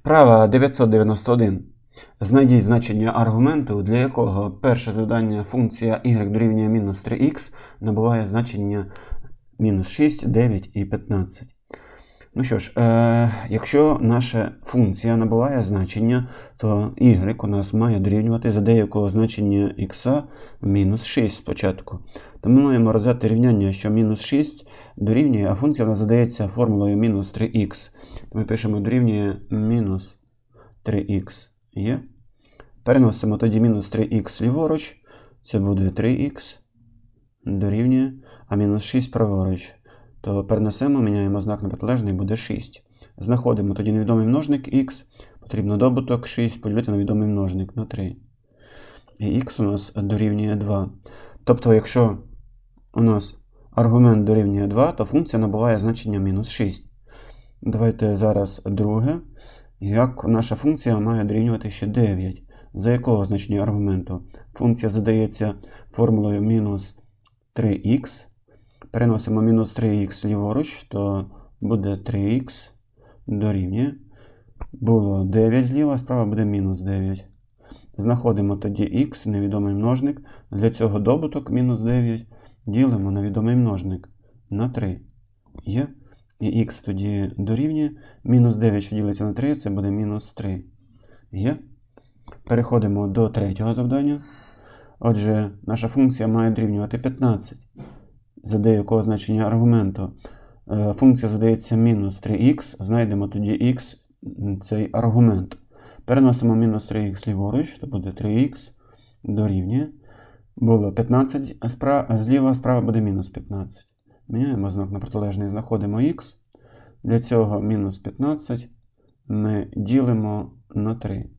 Вправа 991. Знайдіть значення аргументу, для якого перше завдання функція y дорівнює мінус 3х набуває значення мінус 6, 9 і 15. Ну що ж, е, якщо наша функція набуває значення, то y у нас має дорівнювати за деякого значення х мінус 6 спочатку. То ми маємо розв'язати рівняння, що мінус 6 дорівнює, а функція в нас задається формулою мінус 3х. Ми пишемо дорівнює мінус 3х є. Переносимо тоді мінус 3х ліворуч, це буде 3х дорівнює, а мінус 6 праворуч. То перенесемо, міняємо знак на протилежний, буде 6. Знаходимо тоді невідомий множник х, потрібно добуток 6 поділити на відомий множник на 3. І х у нас дорівнює 2. Тобто, якщо у нас аргумент дорівнює 2, то функція набуває значення мінус 6. Давайте зараз друге. Як наша функція має дорівнювати ще 9. За якого значення аргументу? Функція задається формулою мінус 3х. Переносимо мінус 3х ліворуч, то буде 3х дорівнює. Було 9 зліва, справа буде мінус 9. Знаходимо тоді х, невідомий множник. Для цього добуток мінус 9 ділимо на відомий множник на 3. Є. І х тоді дорівнює. Мінус 9, що ділиться на 3, це буде мінус 3. Є. Переходимо до третього завдання. Отже, наша функція має дорівнювати 15. За деякого значення аргументу. Е, Функція задається мінус 3х. Знайдемо тоді х цей аргумент. Переносимо мінус 3х ліворуч, то буде 3х дорівнює. Було 15, а зліва справа буде мінус 15. Міняємо знак на протилежний, знаходимо х. Для цього мінус 15 ми ділимо на 3.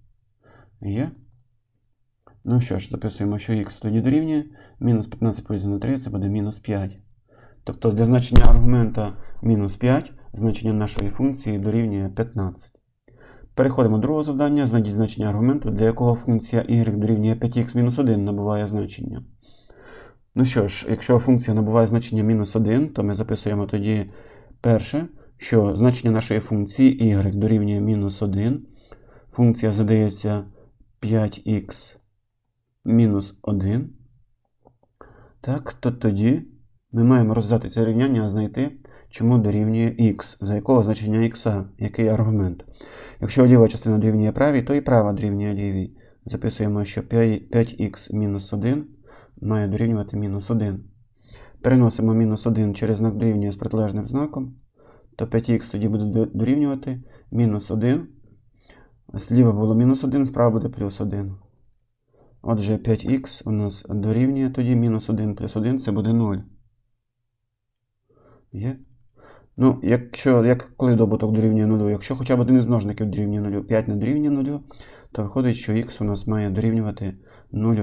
Є? Ну що ж, записуємо, що х тоді дорівнює. Мінус 15 поділити на 3 це буде мінус 5. Тобто для значення аргумента мінус 5 значення нашої функції дорівнює 15. Переходимо до другого завдання. Знайдіть значення аргументу, для якого функція y дорівнює 5х-1 набуває значення. Ну що ж, якщо функція набуває значення мінус 1, то ми записуємо тоді перше, що значення нашої функції y дорівнює мінус 1. Функція задається 5х мінус 1. Так, то тоді ми маємо розв'язати це рівняння, а знайти, чому дорівнює х, за якого значення х, який аргумент. Якщо ліва частина дорівнює правій, то і права дорівнює лівій. Записуємо, що 5х мінус 1 має дорівнювати мінус 1. Переносимо мінус 1 через знак дорівнює з протилежним знаком, то 5х тоді буде дорівнювати мінус 1. Зліва було мінус 1, справа буде плюс 1. Отже, 5х у нас дорівнює тоді мінус 1 плюс 1 це буде 0. Є? Ну, якщо, як, коли добуток дорівнює 0, якщо хоча б один із множників дорівнює 0, 5 не дорівнює 0, то виходить, що х у нас має дорівнювати 0.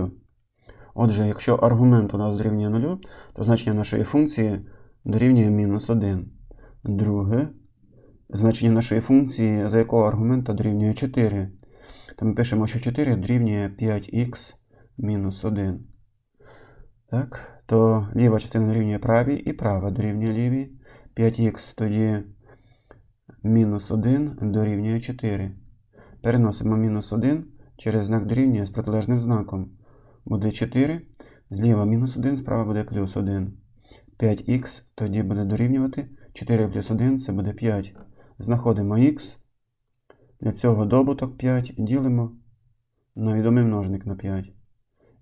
Отже, якщо аргумент у нас дорівнює 0, то значення нашої функції дорівнює мінус 1. Друге, значення нашої функції, за якого аргумента дорівнює 4. То ми пишемо, що 4 дорівнює 5х мінус 1. Так, то ліва частина дорівнює правій і права дорівнює лівій. 5х тоді мінус 1 дорівнює 4. Переносимо мінус 1 через знак дорівнює з протилежним знаком. Буде 4. Зліва мінус 1, справа буде плюс 1. 5х тоді буде дорівнювати. 4 плюс 1 це буде 5. Знаходимо х. Для цього добуток 5 ділимо на відомий множник на 5.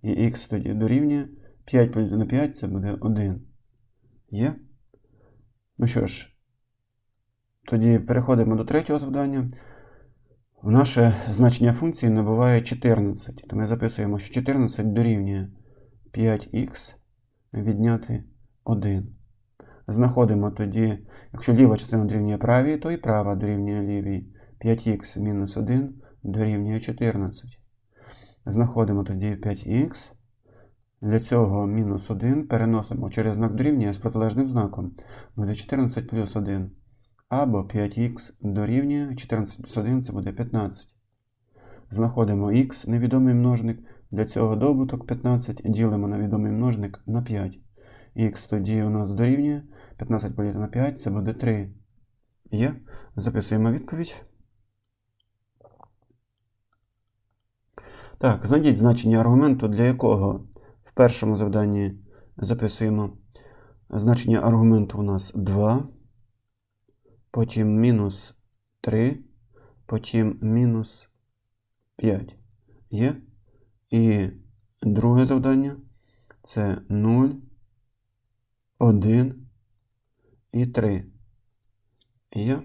І х тоді дорівнює 5 поділити на 5 це буде 1. Є? Ну що ж, тоді переходимо до третього завдання. В наше значення функції набуває 14. То ми записуємо, що 14 дорівнює 5х відняти 1. Знаходимо тоді, якщо ліва частина дорівнює правій, то і права дорівнює лівій. 5х мінус 1 дорівнює 14. Знаходимо тоді 5х. Для цього мінус 1 переносимо через знак дорівнює з протилежним знаком. Буде 14 плюс 1. Або 5х дорівнює 14 плюс 1 це буде 15. Знаходимо х, невідомий множник. Для цього добуток 15 ділимо на відомий множник на 5. Х тоді у нас дорівнює 15 поділити на 5 це буде 3. Є. Записуємо відповідь. Так, знайдіть значення аргументу, для якого в першому завданні записуємо значення аргументу у нас 2, потім мінус 3, потім мінус 5. Є? І друге завдання це 0, 1 і 3. Є?